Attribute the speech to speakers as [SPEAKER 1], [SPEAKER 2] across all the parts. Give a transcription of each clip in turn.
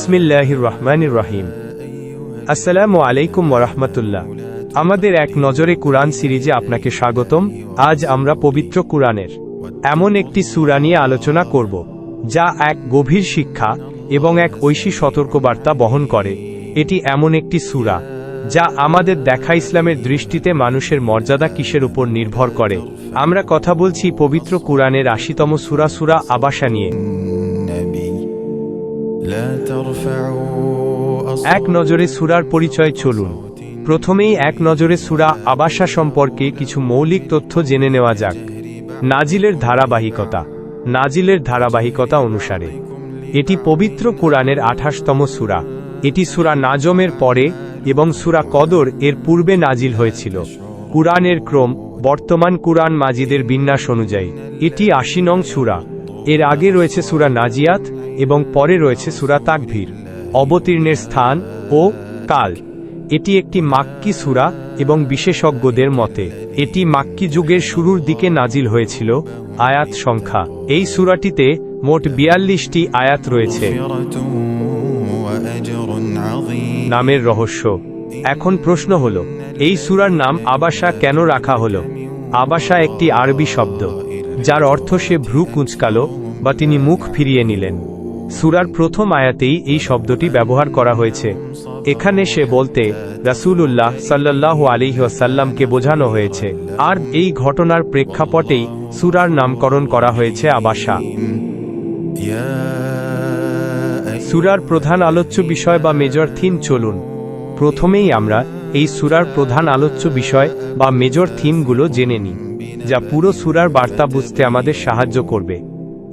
[SPEAKER 1] বিসমিল্লাহির রহিম আসসালাম আলাইকুম ওরহমতুল্লাহ আমাদের এক নজরে কুরআন সিরিজে আপনাকে স্বাগতম। আজ আমরা পবিত্র কুরআনের এমন একটি সুরা নিয়ে আলোচনা করব, যা এক গভীর শিক্ষা এবং এক ঐশী সতর্কবার্তা বহন করে। এটি এমন একটি সুরা, যা আমাদের দেখা ইসলামের দৃষ্টিতে মানুষের মর্যাদা কিসের উপর নির্ভর করে। আমরা কথা বলছি পবিত্র কুরআনের আশিতম সুরা সুরা আবাসা নিয়ে। এক নজরে সুরার পরিচয় চলুন। প্রথমেই এক নজরে সুরা আবাসা সম্পর্কে কিছু মৌলিক তথ্য জেনে নেওয়া যাক। নাজিলের ধারাবাহিকতা। নাজিলের ধারাবাহিকতা অনুসারে, এটি পবিত্র কোরআনের আঠাশতম সুরা। এটি সুরা নাজমের পরে এবং সুরা কদর এর পূর্বে নাজিল হয়েছিল। কুরআনের ক্রম, বর্তমান কুরআন মাজিদের বিন্যাস অনুযায়ী, এটি আশি নং সুরা। এর আগে রয়েছে সুরা নাজিয়াত এবং পরে রয়েছে সুরা তাকভীর অবতীর্ণের স্থান ও কাল। এটি একটি মাক্কি সুরা এবং বিশেষজ্ঞদের মতে, এটি মাক্কি যুগের শুরুর দিকে নাজিল হয়েছিল আয়াত সংখ্যা। এই সুরাটিতে মোট বিয়াল্লিশটি আয়াত রয়েছে। নামের রহস্য। এখন প্রশ্ন হল, এই সুরার নাম আবাসা কেন রাখা হল? আবাসা একটি আরবি শব্দ, যার অর্থ সে ভ্রু কুঁচকালো বা তিনি মুখ ফিরিয়ে নিলেন। সুরার প্রথম আয়াতেই এই শব্দটি ব্যবহার করা হয়েছে। এখানে সে বলতে, রাসুলুল্লাহ সাল্লাহ আলিহাসাল্লামকে বোঝানো হয়েছে। আর এই ঘটনার প্রেক্ষাপটেই সুরার নামকরণ করা হয়েছে আবাসা। সুরার প্রধান আলোচ্য বিষয় বা মেজর থিম চলুন। প্রথমেই আমরা এই সুরার প্রধান আলোচ্য বিষয় বা মেজর থিমগুলো জেনে নিই, যা পুরো সুরার বার্তা বুঝতে আমাদের সাহায্য করবে।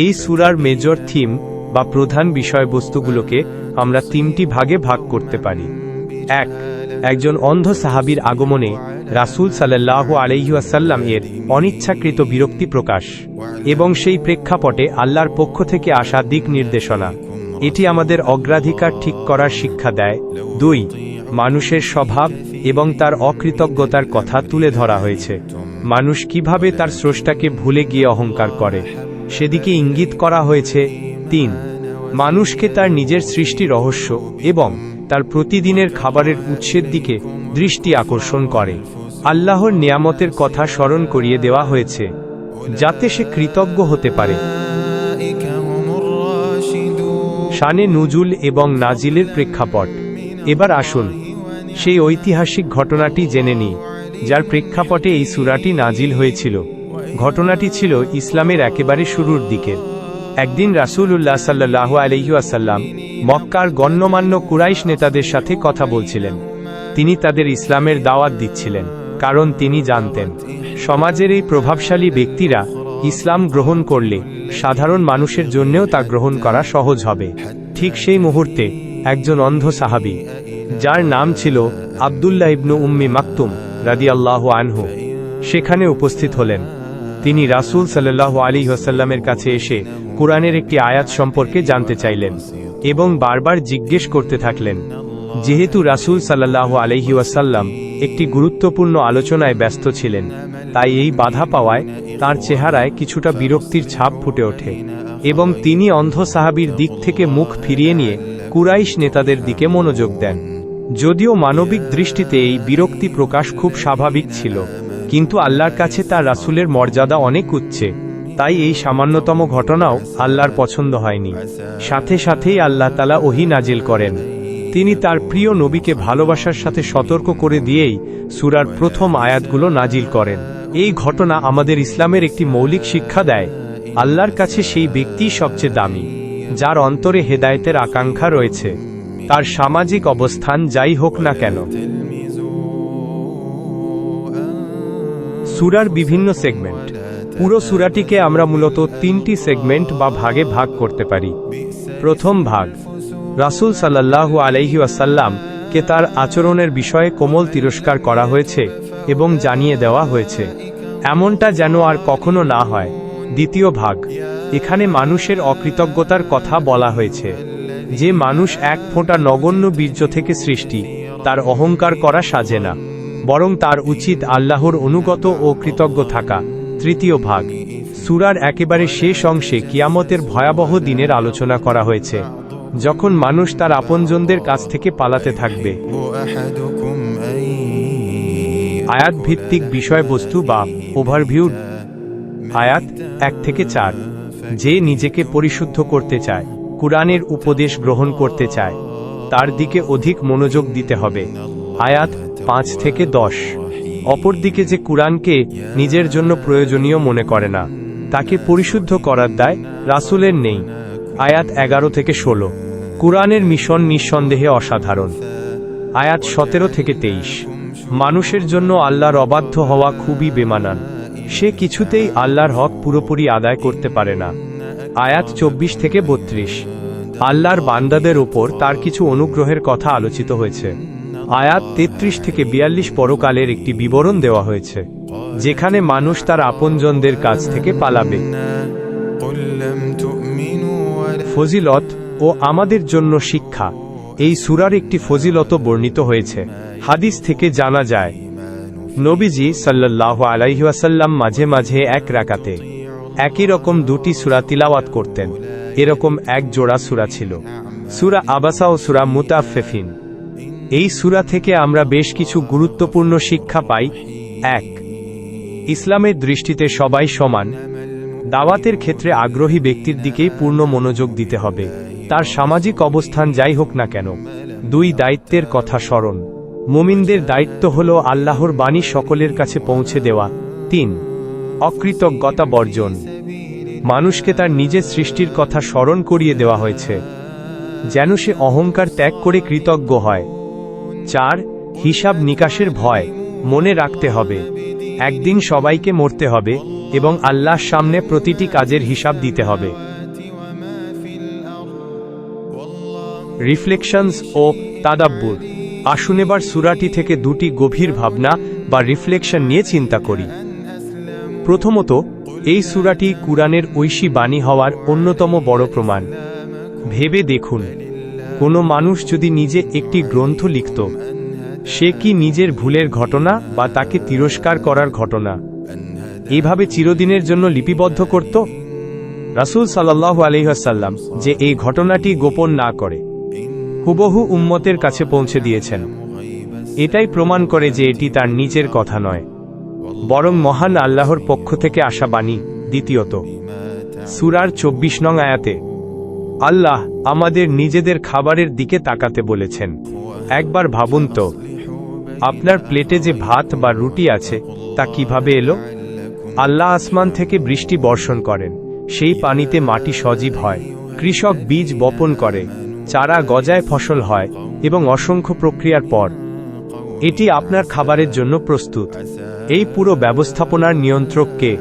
[SPEAKER 1] এই সুরার মেজর থিম বা প্রধান বিষয়বস্তুগুলোকে আমরা তিনটি ভাগে ভাগ করতে পারি। এক, একজন অন্ধ সাহাবীর আগমনে রাসূল সাল্লাহ আলাইহাসাল্লাম এর অনিচ্ছাকৃত বিরক্তি প্রকাশ এবং সেই প্রেক্ষাপটে আল্লাহর পক্ষ থেকে আসা দিক নির্দেশনা। এটি আমাদের অগ্রাধিকার ঠিক করার শিক্ষা দেয়। দুই, মানুষের স্বভাব এবং তার অকৃতজ্ঞতার কথা তুলে ধরা হয়েছে। মানুষ কীভাবে তার স্রষ্টাকে ভুলে গিয়ে অহংকার করে? সেদিকে ইঙ্গিত করা হয়েছে তিন, মানুষকে তার নিজের সৃষ্টি রহস্য এবং তার প্রতিদিনের খাবারের উৎসের দিকে দৃষ্টি আকর্ষণ করে। আল্লাহর নিয়ামতের কথা স্মরণ করিয়ে দেওয়া হয়েছে, যাতে সে কৃতজ্ঞ হতে পারে। শানে নজুল এবং নাজিলের প্রেক্ষাপট। এবার আসুন, সেই ঐতিহাসিক ঘটনাটি জেনে নিই, যার প্রেক্ষাপটে এই সুরাটি নাজিল হয়েছিল। ঘটনাটি ছিল ইসলামের একেবারে শুরুর দিকে। একদিন রাসূলুল্লাহ সাল্লাহ আলহিউসাল্লাম মক্কার গণ্যমান্য কুরাইশ নেতাদের সাথে কথা বলছিলেন। তিনি তাদের ইসলামের দাওয়াত দিচ্ছিলেন, কারণ তিনি জানতেন, সমাজের এই প্রভাবশালী ব্যক্তিরা ইসলাম গ্রহণ করলে সাধারণ মানুষের জন্যেও তা গ্রহণ করা সহজ হবে। ঠিক সেই মুহূর্তে একজন অন্ধ সাহাবী, যার নাম ছিল আবদুল্লাহ ইবনু উম্মি মাকতুম রাদিয়াল্লাহু আনহু, সেখানে উপস্থিত হলেন। তিনি রাসূল সাল্লাল্লাহু আলী ওসাল্লামের কাছে এসে কোরআনের একটি আয়াত সম্পর্কে জানতে চাইলেন এবং বারবার জিজ্ঞেস করতে থাকলেন। যেহেতু রাসূল সাল্লাল্লাহু আলাইহি ওয়াসাল্লাম একটি গুরুত্বপূর্ণ আলোচনায় ব্যস্ত ছিলেন, তাই এই বাধা পাওয়ায় তার চেহারায় কিছুটা বিরক্তির ছাপ ফুটে ওঠে এবং তিনি অন্ধ সাহাবীর দিক থেকে মুখ ফিরিয়ে নিয়ে কুরাইশ নেতাদের দিকে মনোযোগ দেন। যদিও মানবিক দৃষ্টিতে এই বিরক্তি প্রকাশ খুব স্বাভাবিক ছিল, কিন্তু আল্লাহর কাছে তার রাসুলের মর্যাদা অনেক উচ্চে। তাই এই সামান্যতম ঘটনাও আল্লাহর পছন্দ হয়নি। সাথে সাথেই আল্লাহ তালা ওহি নাজিল করেন। তিনি তার প্রিয় নবীকে ভালোবাসার সাথে সতর্ক করে দিয়েই সুরার প্রথম আয়াতগুলো নাজিল করেন। এই ঘটনা আমাদের ইসলামের একটি মৌলিক শিক্ষা দেয়, আল্লাহর কাছে সেই ব্যক্তিই সবচেয়ে দামি, যার অন্তরে হেদায়েতের আকাঙ্ক্ষা রয়েছে। তার সামাজিক অবস্থান যাই হোক না কেন। সুরার বিভিন্ন সেগমেন্ট। পুরো সুরাটিকে আমরা মূলত তিনটি সেগমেন্ট বা ভাগে ভাগ করতে পারি। প্রথম ভাগ, রাসূল সাল্লাল্লাহু আলাইহি ওয়াসাল্লাম কে তার আচরণের বিষয়ে কোমল তিরস্কার করা হয়েছে এবং জানিয়ে দেওয়া হয়েছে। এমনটা যেন আর কখনো না হয়। দ্বিতীয় ভাগ, এখানে মানুষের অকৃতজ্ঞতার কথা বলা হয়েছে। যে মানুষ এক ফোঁটা নগণ্য বীর্য থেকে সৃষ্টি, তার অহংকার করা সাজে না, বরং তার উচিত আল্লাহর অনুগত ও কৃতজ্ঞ থাকা। তৃতীয় ভাগ। সুরার একেবারে শেষ অংশে কিয়ামতের ভয়াবহ দিনের আলোচনা করা হয়েছে, যখন মানুষ তার আপনজনদের কাছ থেকে পালাতে থাকবে। আয়াত ভিত্তিক বিষয়বস্তু বা ওভারভিউ আয়াত এক থেকে চার, যে নিজেকে পরিশুদ্ধ করতে চায়, কোরআনের উপদেশ গ্রহণ করতে চায়, তার দিকে অধিক মনোযোগ দিতে হবে। আয়াত পাঁচ থেকে দশ। অপরদিকে যে কুরআনকে নিজের জন্য প্রয়োজনীয় মনে করে না, তাকে পরিশুদ্ধ করার দায় রাসুলের নেই। আয়াত এগারো থেকে ষোলো। কুরআনের মিশন নিঃসন্দেহে অসাধারণ। আয়াত সতেরো থেকে তেইশ। মানুষের জন্য আল্লাহর অবাধ্য হওয়া খুবই বেমানান। সে কিছুতেই আল্লাহর হক পুরোপুরি আদায় করতে পারে না। আয়াত চব্বিশ থেকে বত্রিশ। আল্লাহর বান্দাদের ওপর তার কিছু অনুগ্রহের কথা আলোচিত হয়েছে। আয়াত ৩৩ থেকে বিয়াল্লিশ পরকালের একটি বিবরণ দেওয়া হয়েছে, যেখানে মানুষ তার আপনজনদের কাছ থেকে পালাবে। ফজিলত ও আমাদের জন্য শিক্ষা, এই সুরার একটি ফজিলত বর্ণিত হয়েছে। হাদিস থেকে জানা যায়, নবীজি সাল্লাহ আলাইহাসাল্লাম মাঝে মাঝে এক রাকাতে একই রকম দুটি সুরা তিলাওয়াত করতেন, এরকম এক জোড়া সুরা ছিল। সুরা আবাসা ও সুরা মুতাফেফিন এই সুরা থেকে আমরা বেশ কিছু গুরুত্বপূর্ণ শিক্ষা পাই। এক, ইসলামের দৃষ্টিতে সবাই সমান। দাওয়াতের ক্ষেত্রে আগ্রহী ব্যক্তির দিকেই পূর্ণ মনোযোগ দিতে হবে। তার সামাজিক অবস্থান যাই হোক না কেন। দুই, দায়িত্বের কথা স্মরণ। মুমিনদের দায়িত্ব হল আল্লাহর বাণী সকলের কাছে পৌঁছে দেওয়া। তিন, অকৃতজ্ঞতা বর্জন। মানুষকে তার নিজের সৃষ্টির কথা স্মরণ করিয়ে দেওয়া হয়েছে। যেন সে অহংকার ত্যাগ করে কৃতজ্ঞ হয়। চার, হিসাব নিকাশের ভয়, মনে রাখতে হবে। একদিন সবাইকে মরতে হবে এবং আল্লাহর সামনে প্রতিটি কাজের হিসাব দিতে হবে। রিফ্লেকশনস ও তাদাব্বুর। আসুন এবার সুরাটি থেকে দুটি গভীর ভাবনা বা রিফ্লেকশন নিয়ে চিন্তা করি। প্রথমত, এই সুরাটি কুরআনের ঐশী বাণী হওয়ার অন্যতম বড় প্রমাণ। ভেবে দেখুন। কোনো মানুষ যদি নিজে একটি গ্রন্থ লিখত, সে কি নিজের ভুলের ঘটনা বা তাকে তিরস্কার করার ঘটনা? এভাবে চিরদিনের জন্য লিপিবদ্ধ করত? রাসূল সাল্লাহ আলহাসাল্লাম যে এই ঘটনাটি গোপন না করে, হুবহু উম্মতের কাছে পৌঁছে দিয়েছেন। এটাই প্রমাণ করে যে এটি তার নিজের কথা নয়, বরং মহান আল্লাহর পক্ষ থেকে আসা বাণী। দ্বিতীয়ত, সুরার চব্বিশ নং আয়াতে, আল্লাহ আমাদের নিজেদের খাবারের দিকে তাকাতে বলেছেন। একবার ভাবুন তো, আপনার প্লেটে যে ভাত বা রুটি আছে, তা কীভাবে এলো? আল্লাহ আসমান থেকে বৃষ্টি বর্ষণ করেন, সেই পানিতে মাটি সজীব হয়, কৃষক বীজ বপন করে, চারা গজায় ফসল হয় এবং অসংখ্য প্রক্রিয়ার পর। এটি আপনার খাবারের জন্য প্রস্তুত। এই পুরো ব্যবস্থাপনার নিয়ন্ত্রককে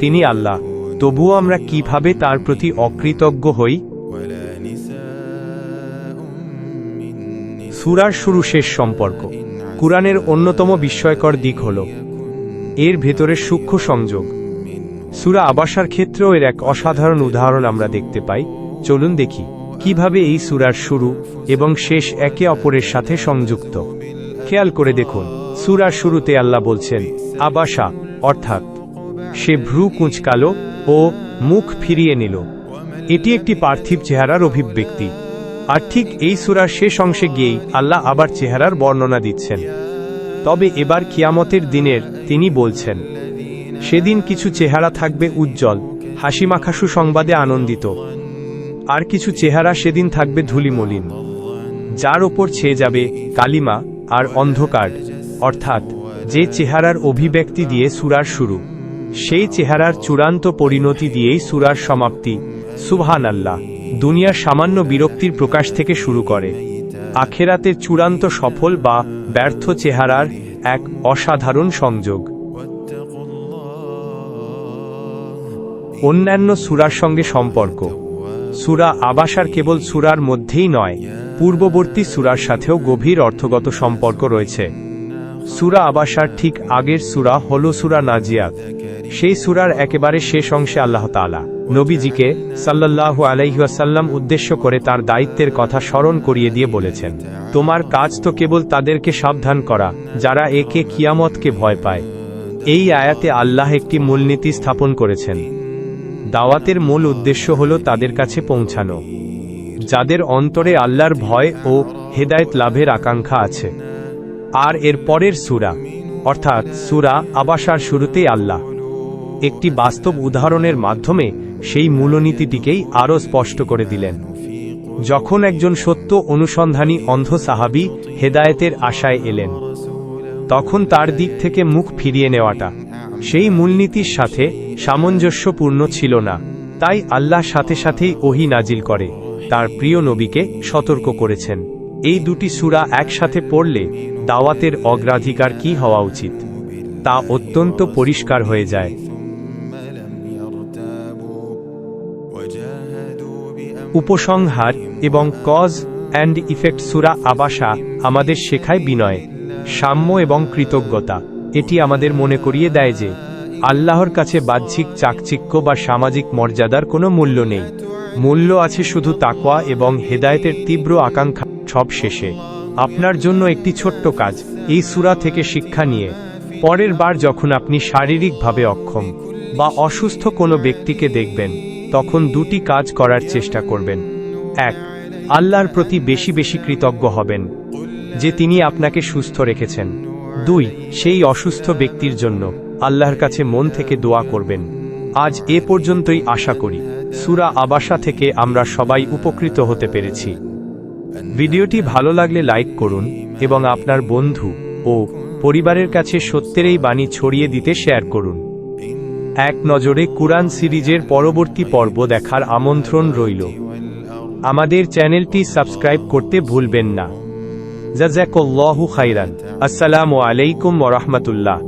[SPEAKER 1] তিনি আল্লাহ। তবুও আমরা কীভাবে তার প্রতি অকৃতজ্ঞ হই? সুরার শুরু শেষ সম্পর্ক। কুরআনের অন্যতম বিস্ময়কর দিক হল, এর ভেতরে সূক্ষ্ম সংযোগ। সুরা আবাসার ক্ষেত্রেও এর এক অসাধারণ উদাহরণ আমরা দেখতে পাই। চলুন দেখি, কীভাবে এই সুরার শুরু এবং শেষ একে অপরের সাথে সংযুক্ত। খেয়াল করে দেখুন, সুরার শুরুতে আল্লাহ বলছেন, আবাসা অর্থাৎ, সে ভ্রু কুঁচকালো ও মুখ ফিরিয়ে নিল। এটি একটি পার্থিব চেহারার অভিব্যক্তি। আর ঠিক এই সুরার শেষ অংশে গিয়েই আল্লাহ আবার চেহারার বর্ণনা দিচ্ছেন। তবে এবার কিয়ামতের দিনের তিনি বলছেন, সেদিন কিছু চেহারা থাকবে উজ্জ্বল হাসিমাখা সুসংবাদে আনন্দিত। আর কিছু চেহারা সেদিন থাকবে ধুলিমলিন। যার ওপর ছেয়ে যাবে কালিমা আর অন্ধকার, অর্থাৎ যে চেহারার অভিব্যক্তি দিয়ে সুরার শুরু, সেই চেহারার চূড়ান্ত পরিণতি দিয়েই সুরার সমাপ্তি। সুবহান আল্লাহ দুনিয়ার সামান্য বিরক্তির প্রকাশ থেকে শুরু করে। আখেরাতের চূড়ান্ত সফল বা ব্যর্থ চেহারার এক অসাধারণ সংযোগ। অন্যান্য সুরার সঙ্গে সম্পর্ক। সুরা আবাসার কেবল সুরার মধ্যেই নয়, পূর্ববর্তী সুরার সাথেও গভীর অর্থগত সম্পর্ক রয়েছে। সুরা আবাসার ঠিক আগের সুরা হল সুরা নাজিয়াত। সেই সুরার একেবারে শেষ অংশে আল্লাহ তাআলা নবীজিকে সাল্লাল্লাহু আলাইহাসাল্লাম উদ্দেশ্য করে তার দায়িত্বের কথা স্মরণ করিয়ে দিয়ে বলেছেন, তোমার কাজ তো কেবল তাদেরকে সাবধান করা, যারা একে কিয়ামতকে ভয় পায়। এই আয়াতে আল্লাহ একটি মূলনীতি স্থাপন করেছেন। দাওয়াতের মূল উদ্দেশ্য হল তাদের কাছে পৌঁছানো। যাদের অন্তরে আল্লাহর ভয় ও হেদায়েত লাভের আকাঙ্ক্ষা আছে। আর এর পরের সুরা, অর্থাৎ সুরা আবাসার শুরুতেই আল্লাহ একটি বাস্তব উদাহরণের মাধ্যমে সেই মূলনীতিটিকেই আরও স্পষ্ট করে দিলেন। যখন একজন সত্য অনুসন্ধানী অন্ধ সাহাবি হেদায়েতের আশায় এলেন, তখন তার দিক থেকে মুখ ফিরিয়ে নেওয়াটা। সেই মূলনীতির সাথে সামঞ্জস্যপূর্ণ ছিল না, তাই আল্লাহ সাথে সাথেই ওহি নাজিল করে, তার প্রিয় নবীকে সতর্ক করেছেন। এই দুটি সূরা একসাথে পড়লে দাওয়াতের অগ্রাধিকার কি হওয়া উচিত, তা অত্যন্ত পরিষ্কার হয়ে যায়। উপসংহার এবং কজ অ্যান্ড ইফেক্ট সুরা আবাসা আমাদের শেখায় বিনয়, সাম্য এবং কৃতজ্ঞতা। এটি আমাদের মনে করিয়ে দেয় যে, আল্লাহর কাছে বাহ্যিক চাকচিক্য বা সামাজিক মর্যাদার কোনো মূল্য নেই। মূল্য আছে শুধু তাকওয়া এবং হেদায়েতের তীব্র আকাঙ্ক্ষা সব শেষে আপনার জন্য একটি ছোট্ট কাজ, এই সুরা থেকে শিক্ষা নিয়ে। পরের বার যখন আপনি শারীরিকভাবে অক্ষম বা অসুস্থ কোনো ব্যক্তিকে দেখবেন তখন দুটি কাজ করার চেষ্টা করবেন। এক, আল্লাহর প্রতি বেশি বেশি কৃতজ্ঞ হবেন, যে তিনি আপনাকে সুস্থ রেখেছেন। দুই, সেই অসুস্থ ব্যক্তির জন্য আল্লাহর কাছে মন থেকে দোয়া করবেন। আজ এ পর্যন্তই আশা করি, সুরা আবাসা থেকে আমরা সবাই উপকৃত হতে পেরেছি। ভিডিওটি ভালো লাগলে লাইক করুন এবং আপনার বন্ধু ও পরিবারের কাছে সত্যের এই বাণী ছড়িয়ে দিতে শেয়ার করুন। এক নজরে কুরআন সিরিজের পরবর্তী পর্ব দেখার আমন্ত্রণ রইল। আমাদের চ্যানেলটি সাবস্ক্রাইব করতে ভুলবেন না। জাজাকল্লাহু খাইরান আসসালামু আলাইকুম ওরহমতুল্লাহ